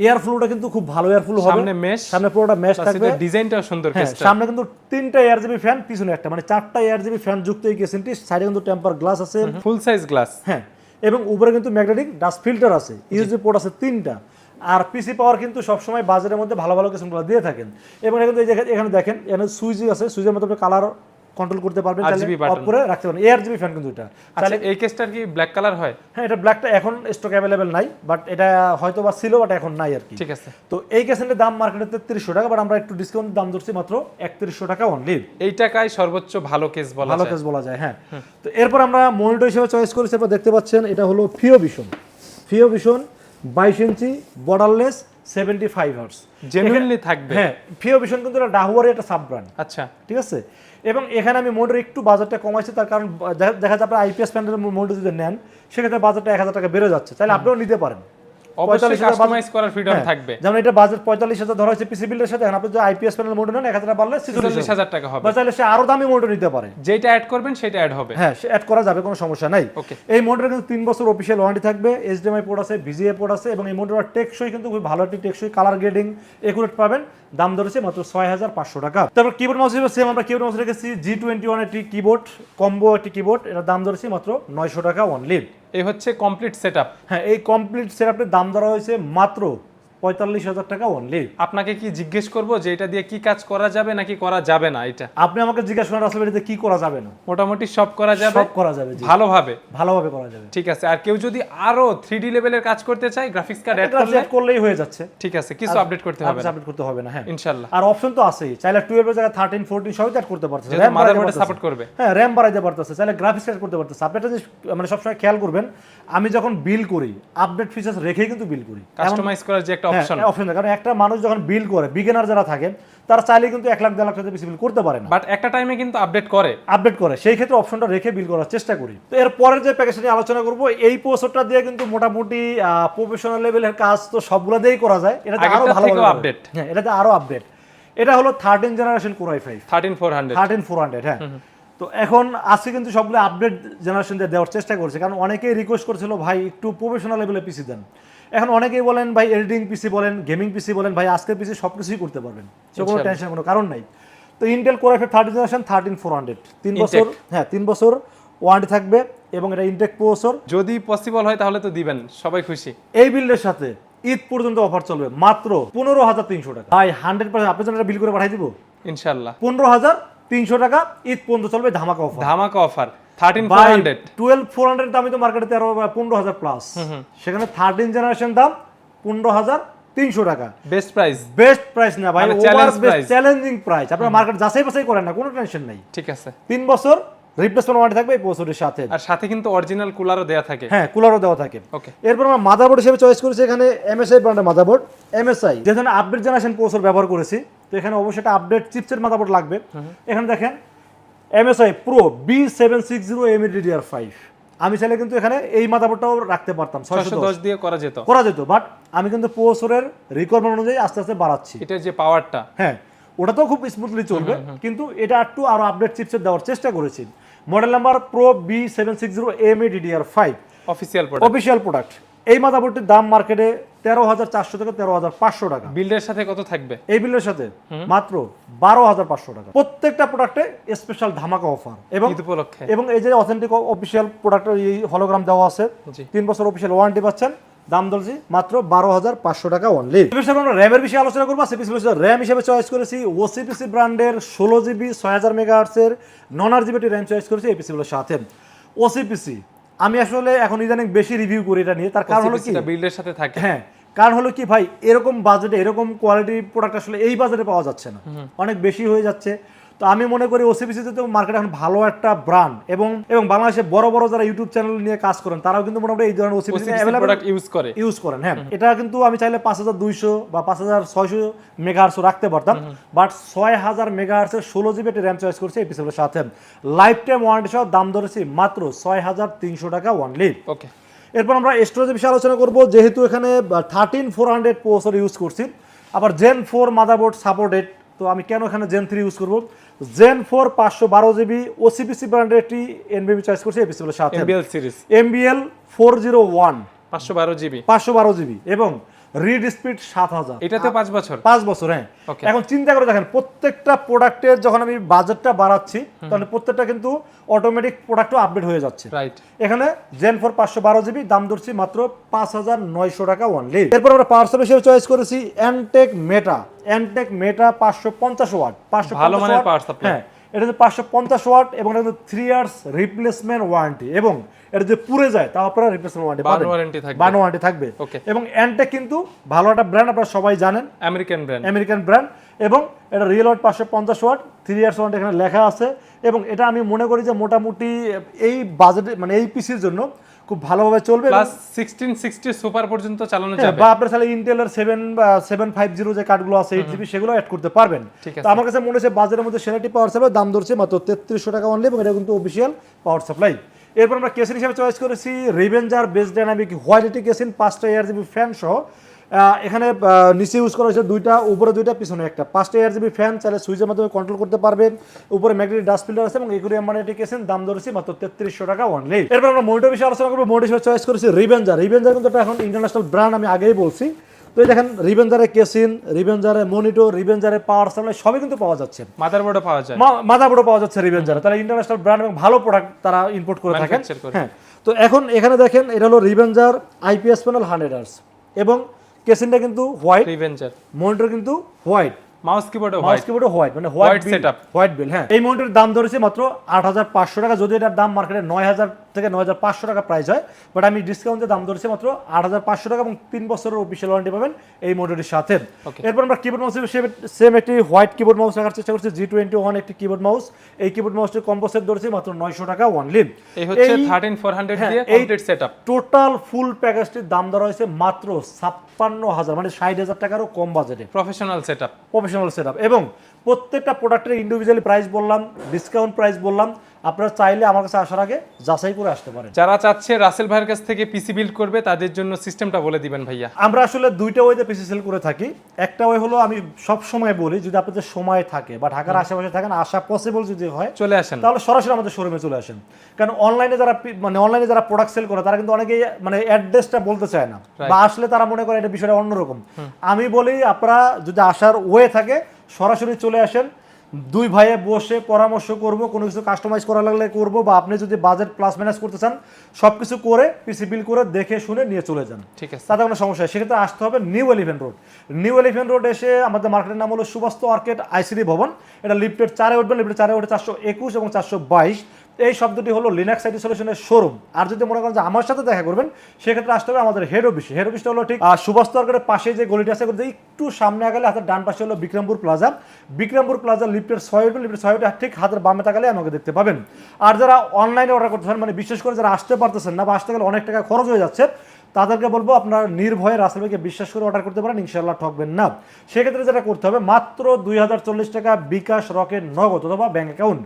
Speaker 1: এয়ার ফ্লোটা কিন্তু খুব ভালো এয়ার ফ্লো হবে।
Speaker 2: সামনে মেশ
Speaker 1: সামনে পুরোটা ম্যাশ থাকবে।
Speaker 2: ডিজাইনটাও সুন্দর
Speaker 1: হ্যাঁ সামনে কিন্তু তিনটা এয়ার জিবি ফ্যান পিছনে একটা। মানে চারটা এয়ার জিবি ফ্যান যুক্ত এই কেসিনটি সাইডে কিন্তু টেম্পার গ্লাস আছে।
Speaker 2: ফুল সাইজ গ্লাস
Speaker 1: হ্যাঁ এবং উপরে কিন্তু ম্যাগনেটিক ডাস্ট ফিল্টার আছে। ইউএসবি পোর্ট আছে তিনটা। আর পিসি পাওয়ার কিন্তু সবসময় বাজারের মধ্যে ভালো ভালো কেসিনগুলো দিয়ে থাকেন। এবং এখানে এখানে দেখেন এখানে সুইচ আছে। সুইচের মধ্যে আপনি কালার কন্ট্রোল করতে পারবেন
Speaker 2: RGB
Speaker 1: অফ করে রাখতে পারেন এয়ার জিবি ফ্যান কিন্তু এটা।
Speaker 2: আচ্ছা এই কেসটার কি ব্ল্যাক কালার হয়?
Speaker 1: হ্যাঁ এটা ব্ল্যাকটা এখন স্টক অ্যাভেলেবেল নাই বাট এটা হয়তো বা ছিল বাট এখন নাই আর কি।
Speaker 2: ঠিক আছে।
Speaker 1: তো এই কেসেন্টের দাম মার্কেটে তেত্রিশশো টাকা বাট আমরা একটু ডিসকাউন্ট দাম ধরছি মাত্র একত্রিশশো টাকা অনলি
Speaker 2: এই টাকায় সর্বোচ্চ ভালো কেস বলা
Speaker 1: ভালো কেস বলা যায় হ্যাঁ। তো এরপর আমরা মনিটর হিসেবে চয়েস করেছি এরপর দেখতে পাচ্ছেন এটা হলো ফিও ভিশন ফিও ভিশন বাইশ ইঞ্চি borderless seventy five hertz
Speaker 2: genuinely থাকবে?
Speaker 1: হ্যাঁ ফিও ভিশন কিন্তু এটা ডাহুয়ারের একটা সাব ব্র্যান্ড
Speaker 2: আচ্ছা।
Speaker 1: ঠিক আছে? এবং এখানে আমি মোটর একটু বাজারটা কমাইছি তার কারণ দেখা- যায় আপনার আইপিএস প্যানেলের মোটর যদি নেন সেক্ষেত্রে বাজারটা এক হাজার টাকা বেড়ে যাচ্ছে। তাহলে আপনিও নিতে পারেন।
Speaker 2: অবশ্যই
Speaker 1: 45,000
Speaker 2: কাস্টমাইজ করার ফ্রিডম
Speaker 1: হ্যাঁ,
Speaker 2: থাকবে।
Speaker 1: যেমন এটা বাজার পঁয়তাল্লিশ হাজার ধরা হয়েছে পিসি বিল্ডের সাথে আপনি যদি আইপিএস প্যানেল মোটর নেন এক হাজার বাড়লে ছেচল্লিশ
Speaker 2: হাজার। টাকা হবে।
Speaker 1: বা সে আরও দামি মোটর নিতে পারে।
Speaker 2: যেটা অ্যাড করবেন সেটা অ্যাড হবে।
Speaker 1: হ্যাঁ অ্যাড করা যাবে কোনো সমস্যা নাই। এই মোটরের কিন্তু তিন বছর অফিসিয়াল ওয়ারেন্টি থাকবে এইচডিএমআই পোর্ট আছে ভিজিএ পোর্ট আছে এবং এই টেকসই কিন্তু খুব ভালো একটি টেকসই কালার গ্রেডিং একুরেট পাবেন। দাম ধরেছে মাত্র ছয় হাজার পাঁচশো টাকা। তারপর কিবোর্ড মাউস হিসেবে সেম আমরা কিবোর্ড মাউস রেখেছি জি টোয়েন্টি ওয়ান একটি কিবোর্ড কম্বো একটি কিবোর্ড এটার দাম ধরেছি মাত্র নয়শো টাকা লিড
Speaker 2: এই হচ্ছে কমপ্লিট সেটআপ
Speaker 1: হ্যাঁ এই কমপ্লিট সেটআপের দাম ধরা হয়েছে মাত্র পঁয়তাল্লিশ হাজার টাকা লিড
Speaker 2: আপনাকে কি জিজ্ঞেস করব যে এটা দিয়ে কি কাজ করা যাবে নাকি করা যাবে না এটা?
Speaker 1: আপনি আমাকে জিজ্ঞাসা করেন আসলে এটাতে কি করা যাবে না?
Speaker 2: মোটামুটি সব করা যাবে?
Speaker 1: সব করা যাবে জি।
Speaker 2: ভালোভাবে?
Speaker 1: ভালোভাবে করা যাবে।
Speaker 2: ঠিক আছে আর কেউ যদি আরও থ্রি লেভেলের কাজ করতে চায় গ্রাফিক্স কার্ড অ্যাড করলে?
Speaker 1: করলেই হয়ে যাচ্ছে।
Speaker 2: ঠিক আছে কিছু আপডেট করতে হবে না।
Speaker 1: আপডেট করতে হবে না হ্যাঁ।
Speaker 2: ইনশাল্লাহ।
Speaker 1: আর অপশন তো আছেই। চাইলে টুয়েলভ জায়গায় থার্টিন ফোরটিন সবই অ্যাড করতে পারতেছে।
Speaker 2: যেহেতু
Speaker 1: বাড়াইতে
Speaker 2: মাদারবোর্ডে
Speaker 1: পারতেছে।
Speaker 2: সাপোর্ট করবে।
Speaker 1: হ্যাঁ র্যাম বাড়াইতে পারতেছে। চাইলে গ্রাফিক্স অ্যাড করতে পারতেছে। আপনি একটা জিনিস মানে সবসময় খেয়াল করবেন আমি যখন বিল করি আপডেট ফিচার্স রেখেই কিন্তু বিল করি।
Speaker 2: কাস্টমাইজ করার যে একটা অপশন।
Speaker 1: অপশন কারণ একটা মানুষ যখন বিল করে বিগিনার যারা থাকেন তারা চাইলে কিন্তু এক লাখ দেড় লাখ টাকা বেশি বিল করতে পারে না।
Speaker 2: বাট একটা টাইমে কিন্তু আপডেট করে।
Speaker 1: আপডেট করে। সেই ক্ষেত্রে অপশনটা রেখে বিল করার চেষ্টা করি। তো এর পরের যে প্যাকেজটা নিয়ে আলোচনা করব এই প্রসেসরটা দিয়ে কিন্তু মোটামুটি প্রফেশনাল লেভেলের কাজ তো সবগুলো দিয়েই করা যায়। এটা
Speaker 2: আরও
Speaker 1: ভালো
Speaker 2: update।
Speaker 1: হ্যাঁ এটাতে আরও আপডেট এটা হলো thirteen generation core i five
Speaker 2: thirteen four hundred
Speaker 1: thirteen four hundred হ্যাঁ। তো এখন আজকে কিন্তু সবগুলো আপডেট জেনারেশন দিয়ে দেওয়ার চেষ্টা করছে। কারণ অনেকেই রিকোয়েস্ট করছিল ভাই একটু প্রফেশনাল লেভেলে পিসি দেন। এখন অনেকেই বলেন ভাই এডিটিং পিসি বলেন গেমিং পিসি বলেন ভাই আজকের পিসি সব কিছুই করতে পারবেন। সে কোনো টেনশন কোনো কারণ নাই। তো Intel core five thirteen generation thirteen four hundred তিন বছর হ্যাঁ তিন বছর ওয়ারেন্টি থাকবে এবং এটা ইনটেক প্রসেসর
Speaker 2: যদি পসিবল হয় তাহলে তো দিবেন সবাই খুশি।
Speaker 1: এই বিল্ডের সাথে ঈদ পর্যন্ত অফার চলবে মাত্র পনেরো হাজার তিনশো টাকা। ভাই হান্ড্রেড পার্সেন্ট আপনার জন্য বিল করে পাঠিয়ে দিব?
Speaker 2: ইনশাল্লাহ।
Speaker 1: পনেরো হাজার তিনশো টাকা ঈদ পর্যন্ত চলবে ধামাকা অফার
Speaker 2: ধামাকা offer thirteen four hundred
Speaker 1: twelve four hundred দামই তো মার্কেটে তেরো পনেরো হাজার প্লাস সেখানে থার্টিন জেনারেশন দাম পনেরো হাজার তিনশো টাকা।
Speaker 2: বেস্ট প্রাইস
Speaker 1: বেস্ট প্রাইস না ভাই। চ্যালেঞ্জিং প্রাইস আপনার মার্কেট যাচাই বাছাই করেন না কোনো টেনশন নাই।
Speaker 2: ঠিক আছে।
Speaker 1: তিন বছর রিপ্লেসমেন্ট ওয়ারেন্টি থাকবে এই সাথে।
Speaker 2: আর সাথে কিন্তু অরিজিনাল কুলারও দেয়া থাকে।
Speaker 1: হ্যাঁ কুলারও দেওয়া থাকে।
Speaker 2: ওকে
Speaker 1: এরপর আমরা মাদারবোর্ড হিসেবে চয়েস করেছি এখানে এমএসআই ব্র্যান্ডের মাদারবোর্ড এমএসআই যে ধরনের আপডেট জেনারেশন প্রসেসর ব্যবহার করেছি তো এখানে অবশ্যই একটা আপডেট চিপসের মাদারবোর্ড লাগবে। এখানে দেখেন MSI pro B seven six zero M DDR five আমি চাইলে কিন্তু এখানে এই মাদাবোর্ডটাও রাখতে পারতাম ছয়শো
Speaker 2: দশ। দিয়ে করা যেত।
Speaker 1: করা যেত বাট আমি কিন্তু প্রসেসরের রিকোয়ারমেন্ট অনুযায়ী আস্তে আস্তে বাড়াচ্ছি।
Speaker 2: এটা যে পাওয়ারটা
Speaker 1: হ্যাঁ ওটা তো খুব স্মুথলি চলবে কিন্তু এটা একটু আরও আপডেট চিপসেট দেওয়ার চেষ্টা করেছি। Model number pro B seven six zero M A DDR five
Speaker 2: official product
Speaker 1: official product এই মাদাবোর্ডটির দাম মার্কেটে তেরো হাজার চারশো থেকে তেরো হাজার পাঁচশো টাকা।
Speaker 2: বিল্ডের সাথে কত থাকবে?
Speaker 1: এই বিলের সাথে মাত্র বারো হাজার পাঁচশো টাকা। প্রত্যেকটা প্রোডাক্টে স্পেশাল ধামাকা অফার এবং
Speaker 2: উপলক্ষে।
Speaker 1: এবং এই যে অথেন্টিক অফিসিয়াল প্রোডাক্টের এই হলোগ্রাম দেওয়া আছে তিন বছর অফিসিয়াল ওয়ারেন্টি পাচ্ছেন। দাম দলছি মাত্র বারো হাজার পাঁচশো টাকা অনলি আমরা র্যামের বিষয়ে আলোচনা করব। সিপিসি র্যাম হিসেবে চয়েস করেছি ওসিপিসি ব্র্যান্ডের ষোলো জিবি ছয় হাজার মেগা আর্টসের নন আর জিবিটি র্যাম চয়েস করেছি এপিসি সাথে। ওসিপিসি আমি আসলে এখন ইদানিং বেশি রিভিউ করি এটা নিয়ে। তার কারণ হলো কি?
Speaker 2: বিল্ডের সাথে থাকে।
Speaker 1: হ্যাঁ কারণ হলো কি ভাই এরকম বাজেটে এরকম কোয়ালিটি প্রোডাক্ট আসলে এই বাজেটে পাওয়া যাচ্ছে না। অনেক বেশি হয়ে যাচ্ছে। তো আমি মনে করি ওসিবিসিতে তো মার্কেটে এখন ভালো একটা ব্র্যান্ড এবং এবং বাংলাদেশে বড় বড় যারা ইউটিউব চ্যানেল নিয়ে কাজ করেন তারাও কিন্তু মোটামুটি এই ধরনের ওসিবিসি
Speaker 2: প্রোডাক্ট ইউজ করে।
Speaker 1: ইউজ করেন হ্যাঁ। এটা কিন্তু আমি চাইলে পাঁচ হাজার দুইশো বা পাঁচ হাজার ছয়শো মেগাহার্সও রাখতে পারতাম বাট ছয় হাজার মেগাহার্সের ষোলো জিবি একটা র্যাম চয়েস করছি এই পিসের সাথে। লাইফ টাইম ওয়ারেন্টি সহ দাম ধরেছি মাত্র ছয় হাজার তিনশো টাকা ওয়ানলি
Speaker 2: ওকে
Speaker 1: এরপর আমরা স্টোরেজের বিষয়ে আলোচনা করব যেহেতু এখানে thirteen four hundred processor use করছি আবার জেন ফোর মাদারবোর্ড সাপোর্টেড তো আমি কেন এখানে জেন থ্রি ইউজ করব? জেন ফোর পাঁচশো বারো জিবি ওসিপিসি ব্র্যান্ডের একটি এনবিবি চয়েস করছে এপিসি সাথে
Speaker 2: MBL series
Speaker 1: MBL four zero one
Speaker 2: পাঁচশো বারো জিবি।
Speaker 1: পাঁচশো বারো জিবি। এবং রিড স্পিড সাত হাজার।
Speaker 2: এটাতে পাঁচ বছর?
Speaker 1: পাঁচ বছর হ্যাঁ। এখন চিন্তা করে দেখেন প্রত্যেকটা প্রোডাক্টের যখন আমি বাজেটটা বাড়াচ্ছি তাহলে প্রত্যেকটা কিন্তু অটোমেটিক প্রোডাক্টও আপডেট হয়ে যাচ্ছে।
Speaker 2: রাইট
Speaker 1: এখানে জেন ফোর পাঁচশো বারো জিবি দাম ধরছি মাত্র পাঁচ হাজার নয়শো টাকা ওয়ানলি এরপর আমরা পাওয়ার সাপ্লাই হিসেবে চয়েস করেছি এনটেক মেটা এনটেক মেটা পাঁচশো পঞ্চাশ ওয়াট পাঁচশো
Speaker 2: ভালো মানের power supply।
Speaker 1: হ্যাঁ। এটা হচ্ছে পাঁচশো পঞ্চাশ ওয়াট এবং এটা থ্রি ইয়ার্স রিপ্লেসমেন্ট ওয়ারেন্টি এবং এটা যে পুড়ে যায় তাও আপনারা রিপ্লেসমেন্ট ওয়ারেন্টি
Speaker 2: বান
Speaker 1: পাবেন।
Speaker 2: ওয়ারেন্টি থাকবে।
Speaker 1: বান ওয়ারেন্টি থাকবে. এবং অ্যান্টেক কিন্তু ভালো একটা ব্র্যান্ড আপনারা সবাই জানেন।
Speaker 2: আমেরিকান ব্র্যান্ড
Speaker 1: আমেরিকান ব্র্যান্ড এবং এটা রিয়েল ওয়াট পাঁচশো পঞ্চাশ ওয়াট থ্রি ইয়ার্স ওয়ারেন্টি এখানে লেখা আছে। এবং এটা আমি মনে করি যে মোটামুটি এই বাজেটে মানে এই পিসির জন্য খুব ভালোভাবে চলবে
Speaker 2: প্লাস সিক্সটিন সিক্সটি সুপার পর্যন্ত চালানো
Speaker 1: হ্যাঁ,
Speaker 2: যাবে।
Speaker 1: বা আপনার তাহলে ইন্টেলের সেভেন সেভেন ফাইভ জিরো যে কার্ডগুলো আছে এইট জিবি সেগুলো অ্যাড করতে পারবেন। তো আমার কাছে মনে হচ্ছে বাজারের মধ্যে সেরাটি পাওয়ার সাপ্লাই দাম ধরছে মাত্র তেত্রিশশো টাকা অনলি এবং এটা কিন্তু অফিশিয়াল পাওয়ার সাপ্লাই এরপর আমরা কেসিন হিসেবে চয়েস করেছি Revenger base dynamic white casing পাঁচটা এয়ার জিবি ফ্যান সহ। এখানে নিচে ইউজ করা হয়েছে দুইটা উপরে দুইটা পিছনে একটা। পাঁচটা এয়ার জিবি ফ্যান চাইলে সুইচের মাধ্যমে কন্ট্রোল করতে পারবেন। উপরে ম্যাগনেটিক ডাস্ট ফিল্টার আছে এবং এগুলি মানে এটি কেসেন দাম ধরেছি মাত্র তেত্রিশশো টাকা অনলি এরপর আমরা মনিটর বিষয়ে আলোচনা করব। মনিটর হিসেবে চয়েস করেছি রিভেঞ্জার রিভেঞ্জার কিন্তু এটা এখন ইন্টারন্যাশনাল ব্র্যান্ড আমি আগেই বলছি। তো এই দেখেন রিভেঞ্জারের কেসিন রিভেঞ্জারের মনিটর রিভেঞ্জারে পাওয়ার সাপ্লাই সবই কিন্তু পাওয়া যাচ্ছে।
Speaker 2: মাদারবোর্ডও পাওয়া যায়।
Speaker 1: মাদাবোর্ডও পাওয়া যাচ্ছে রিভেঞ্জারে তারা ইন্টারন্যাশনাল ব্র্যান্ড এবং ভালো প্রোডাক্ট তারা ইম্পোর্ট করে থাকেন। হ্যাঁ। তো এখন এখানে দেখেন এটা হলো Revenger IPS panel hundred hertz এবং কেসিনটা কিন্তু হোয়াইট
Speaker 2: রিভেঞ্জার
Speaker 1: মনিটর কিন্তু হোয়াইট।
Speaker 2: মাউস কিবোর্ডে
Speaker 1: মাউস কিবোর্ডে হোয়াইট। মানে হোয়াইট
Speaker 2: সেটআপ
Speaker 1: হোয়াইট বিল হ্যাঁ। এই মনিটরের দাম ধরেছে মাত্র আট হাজার পাঁচশো টাকা যদি এটার দাম মার্কেটে নয় হাজার থেকে নয় হাজার পাঁচশো টাকা প্রাইস হয় বাট আমি ডিসকাউন্টে দাম ধরেছি মাত্র আট হাজার পাঁচশো টাকা এবং তিন বছরের অফিসিয়াল ওয়ারেন্টি পাবেন এই মনিটরের সাথে। এরপর আমরা কিবোর্ড মাউস সেম একটি হোয়াইট কিবোর্ড মাউস রাখার চেষ্টা করছি জি টোয়েন্টি ওয়ান একটি কিবোর্ড মাউস এই কিবোর্ড মাউসটি কম্পোসেট ধরেছি মাত্র নয়শো টাকা ওয়ানলি
Speaker 2: এই হচ্ছে থার্টিন ফোর হান্ড্রেড দিয়ে কমপ্লিট সেটআপ
Speaker 1: টোটাল ফুল প্যাকেজটির দাম ধরা হয়েছে মাত্র ছাপ্পান্ন হাজার মানে ষাট হাজার টাকারও কম বাজেটে
Speaker 2: প্রফেশনাল সেটআপ
Speaker 1: প্রফেশনাল সেট এবং প্রত্যেকটা প্রোডাক্টের ইন্ডিভিজুয়ালি প্রাইস বললাম ডিসকাউন্ট প্রাইস বললাম আপনারা চাইলে আমার কাছে আসার আগে যাচাই করে আসতে পারেন।
Speaker 2: যারা চাচ্ছে রাসেল ভাইয়ের কাছ থেকে পিসি বিল্ড করবে তাদের জন্য সিস্টেমটা বলে দিবেন ভাইয়া।
Speaker 1: আমরা আসলে দুইটা ওয়েতে পিসি সেল করে থাকি। একটা ওয়ে হলো আমি সব সময় বলি যদি আপনাদের সময় থাকে বা ঢাকার আশেপাশে থাকেন আসা পসিবল যদি হয়
Speaker 2: চলে আসেন।
Speaker 1: তাহলে সরাসরি আমাদের শোরুমে চলে আসেন। কারণ অনলাইনে যারা মানে অনলাইনে যারা প্রোডাক্ট সেল করে তারা কিন্তু অনেকেই মানে অ্যাড্রেসটা বলতে চায় না। বা আসলে তারা মনে করে এটা বিষয়টা অন্যরকম। আমি বলি আপনারা যদি আসার ওয়ে থাকে সরাসরি চলে আসেন। দুই ভাইয়ে বসে পরামর্শ করব কোনো কিছু কাস্টমাইজ করা লাগলে করব বা আপনি যদি বাজেট প্লাস ম্যানেজ করতে চান সব কিছু করে পিসি বিল করে দেখে শুনে নিয়ে চলে যান।
Speaker 2: ঠিক আছে।
Speaker 1: তাতে কোনো সমস্যা সেক্ষেত্রে আসতে হবে New Elephant Road New Elephant Road এসে আমাদের মার্কেটের নাম হলো সুবাস্ত আর্কেট আইসিডি ভবন। এটা লিফটের চারে উঠবেন। লিফটের চারে উঠে চারশো একুশ এবং চারশো বাইশ। এই শব্দটি হলো লিনাক্স আইটি সলিউশনের শোরুম আর যদি মনে করেন যে আমার সাথে দেখা করবেন, সেক্ষেত্রে আসতে হবে আমাদের হেড অফিস হেড অফিসটা হলো ঠিক সুভাষ তরকারের পাশে যে গলিটা আছে একটু সামনে আগালে হাতের ডান পাশে হলো বিক্রমপুর প্লাজা বিক্রমপুর প্লাজা লিফটের ছয় উঠবে লিফটের ছয় ঠিক হাতের বামে তাকালে আমাকে দেখতে পাবেন। আর যারা অনলাইনে অর্ডার করতে মানে বিশেষ করে যারা আসতে পারতেছেন না বা আসতে গেলে অনেক টাকা খরচ হয়ে যাচ্ছে তাদেরকে বলব আপনারা নির্ভয়ে রাসেল ভাইকে বিশ্বাস করে অর্ডার করতে পারেন ইনশাল্লাহ ঠকবেন না। সেক্ষেত্রে যেটা করতে হবে মাত্র দুই হাজার চল্লিশ টাকা বিকাশ রকেট নগদ অথবা ব্যাঙ্ক অ্যাকাউন্ট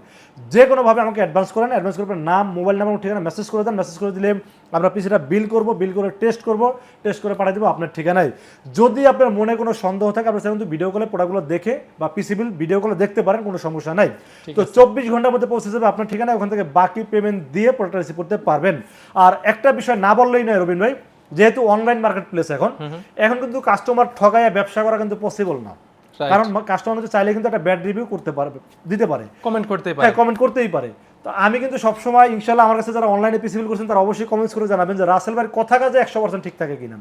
Speaker 1: যে কোনোভাবে আমাকে অ্যাডভান্স করেন অ্যাডভান্স করবেন নাম মোবাইল নাম্বার ঠিকানা মেসেজ করে দেন মেসেজ করে দিলে আমরা পিসিটা বিল করব বিল করে টেস্ট করব টেস্ট করে পাঠিয়ে দেবো আপনার ঠিকানায়। যদি আপনার মনে কোনো সন্দেহ থাকে আপনি সেখানে কিন্তু ভিডিও কলে প্রোডাক্টগুলো দেখে বা পিসি বিল ভিডিও কলে দেখতে পারেন কোনো সমস্যা নাই। তো চব্বিশ ঘণ্টার মধ্যে পৌঁছে যাবে আপনার ঠিকানায় ওখান থেকে বাকি পেমেন্ট দিয়ে প্রোডাক্ট রিসিভ করতে পারবেন। আর একটা বিষয় না বললেই নয় রবিন ভাই যেহেতু অনলাইন মার্কেট প্লেস এখন এখন কিন্তু কাস্টমার ঠগাইয়া ব্যবসা করা কিন্তু পসিবল না। কারণ কাস্টমার কিন্তু চাইলে কিন্তু একটা ব্যাড রিভিউ করতে পারবে দিতে পারে।
Speaker 2: কমেন্ট করতে পারে।
Speaker 1: হ্যাঁ কমেন্ট করতেই পারে। তো আমি কিন্তু সবসময় ইনশাল্লাহ আমার কাছে যারা অনলাইনে পিসিবিল করছেন তারা অবশ্যই কমেন্টস করে জানাবেন যে রাসেল ভাইয়ের কথা কাজে একশো পার্সেন্ট ঠিক থাকে কিনা।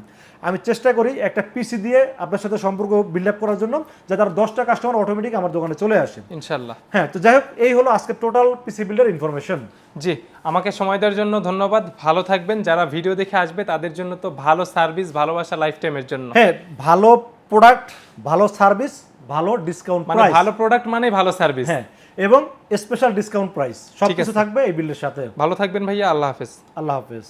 Speaker 1: আমি চেষ্টা করি একটা পিসি দিয়ে আপনার সাথে সম্পর্ক বিল্ড আপ করার জন্য যাতে আর দশটা কাস্টমার অটোমেটিক আমার দোকানে চলে আসে।
Speaker 2: ইনশাল্লাহ।
Speaker 1: হ্যাঁ তো যাই হোক এই হলো আজকে টোটাল পিসি বিল্ডের ইনফরমেশন
Speaker 2: জি আমাকে সময় দেওয়ার জন্য ধন্যবাদ। ভালো থাকবেন। যারা ভিডিও দেখে আসবে তাদের জন্য তো ভালো সার্ভিস ভালোবাসা লাইফ টাইমের জন্য।
Speaker 1: হ্যাঁ ভালো প্রোডাক্ট ভালো সার্ভিস ভালো ডিসকাউন্ট
Speaker 2: মানে ভালো প্রোডাক্ট মানে ভালো সার্ভিস
Speaker 1: হ্যাঁ এবং স্পেশাল ডিসকাউন্ট প্রাইস সব কিছু থাকবে এই বিলের সাথে।
Speaker 2: ভালো থাকবেন ভাইয়া আল্লাহ হাফেজ।
Speaker 1: আল্লাহ হাফেজ।